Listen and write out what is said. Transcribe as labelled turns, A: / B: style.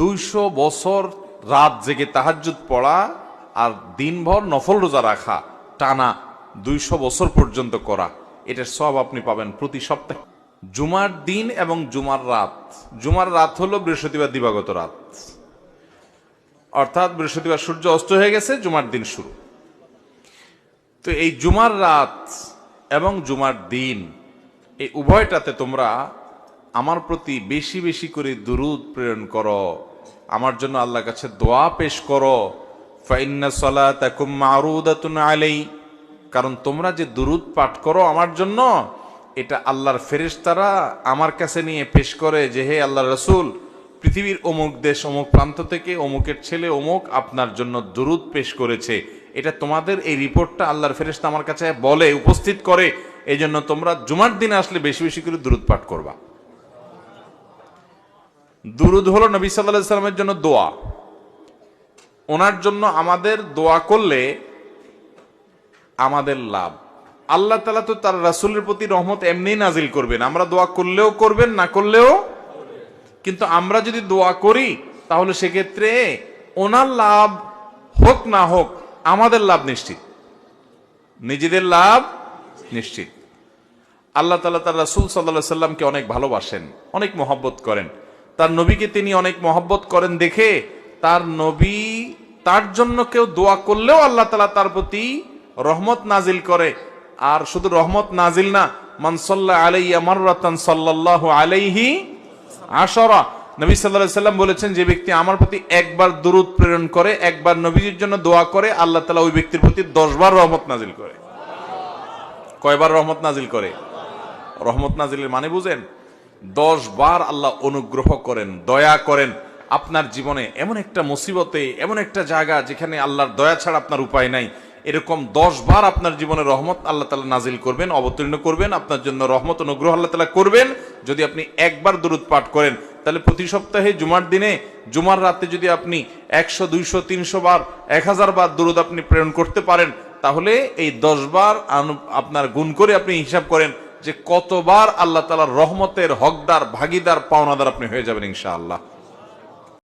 A: দুইশো বছর রাত জেগে তাহাজ্জুদ পড়া আর দিনভর নফল রোজা রাখা, টানা দুইশো বছর পর্যন্ত করা, এটার সব আপনি পাবেন প্রতি সপ্তাহে। জুমার দিন এবং জুমার রাত। জুমার রাত হলো বৃহস্পতিবার দিবাগত রাত। অর্থাৎ বৃহস্পতিবার সূর্য অস্ত হয়ে গেছে, জুমার দিন শুরু। তো এই জুমার রাত এবং জুমার দিন, এই উভয়টাতে তোমরা আমার প্রতি বেশি বেশি করে দুরুদ প্রেরণ করো। আমার জন্য আল্লাহর কাছে দোয়া পেশ করো। ফাইন্না সালাতাকুম মারুদাতুন আলাই। কারণ তোমরা যে দুরুদ পাঠ করো আমার জন্য, এটা আল্লাহর ফেরেশতারা আমার কাছে নিয়ে পেশ করে যে, হে আল্লাহ রসুল, পৃথিবীর অমুক দেশ, অমুক প্রান্ত থেকে অমুকের ছেলে অমুক আপনার জন্য দুরুদ পেশ করেছে। এটা তোমাদের এই রিপোর্টটা আল্লাহর ফেরেশতা আমার কাছে বলে, উপস্থিত করে। এই জন্য তোমরা জুমার দিনে আসলে বেশি বেশি করে দুরুদ পাঠ করবা। দুরুদ হলো নবী সাল্লাহ সাল্লামের জন্য দোয়া। ওনার জন্য আমাদের দোয়া করলে আমাদের লাভ। আল্লাহ তালা তো তার রাসুলের প্রতি রহমত এমনি নাজিল করবেন। আমরা দোয়া করলেও করবেন, না করলেও কিন্তু আমরা যদি দোয়া করি, তাহলে সেক্ষেত্রে ওনার লাভ হোক, না হোক, আমাদের লাভ নিশ্চিত। নিজেদের লাভ নিশ্চিত। আল্লাহ তালা তার রাসুল সাল্লাহ সাল্লামকে অনেক ভালোবাসেন, অনেক মহব্বত করেন। তার নবীকে তিনি অনেক মহব্বত করেন দেখে তার নবী তার জন্য কেউ দোয়া করলেও আল্লাহ তালা তার প্রতি রহমত নাজিল করে। আর শুধু রহমত নাজিল না মানসল্লাহ আলাইয়া মাররাতান সাল্লাল্লাহু আলাইহি আশরা। নবী সাল্লাল্লাহু সাল্লাম বলেছেন, যে ব্যক্তি আমার প্রতি একবার দুরুদ প্রেরণ করে, একবার নবীজির জন্য দোয়া করে, আল্লাহ তালা ওই ব্যক্তির প্রতি দশবার রহমত নাজিল করে। কয়বার রহমত নাজিল করে? রহমত নাজিলের মানে বুঝেন? দশ বার আল্লাহ অনুগ্রহ করেন, দয়া করেন। আপনার জীবনে এমন একটা মুসিবতে, এমন একটা জায়গা যেখানে আল্লাহর দয়া ছাড়া আপনার উপায় নাই। এরকম দশ বার আপনার জীবনে রহমত আল্লাহ তালা নাজিল করবেন, অবতীর্ণ করবেন, আপনার জন্য রহমত অনুগ্রহ আল্লাহ তালা করবেন। যদি আপনি একবার দূরত পাঠ করেন, তাহলে প্রতি সপ্তাহে জুমার দিনে, জুমার রাতে যদি আপনি একশো, দুইশো, তিনশো বার, এক হাজার বার দূরত আপনি প্রেরণ করতে পারেন, তাহলে এই দশ বার আপনার গুণ করে আপনি হিসাব করেন যে কতবার আল্লাহ তালার রহমতের হকদার ভাগিদার পাওনাদার আপনি হয়ে যাবেন ইনশাআল্লাহ।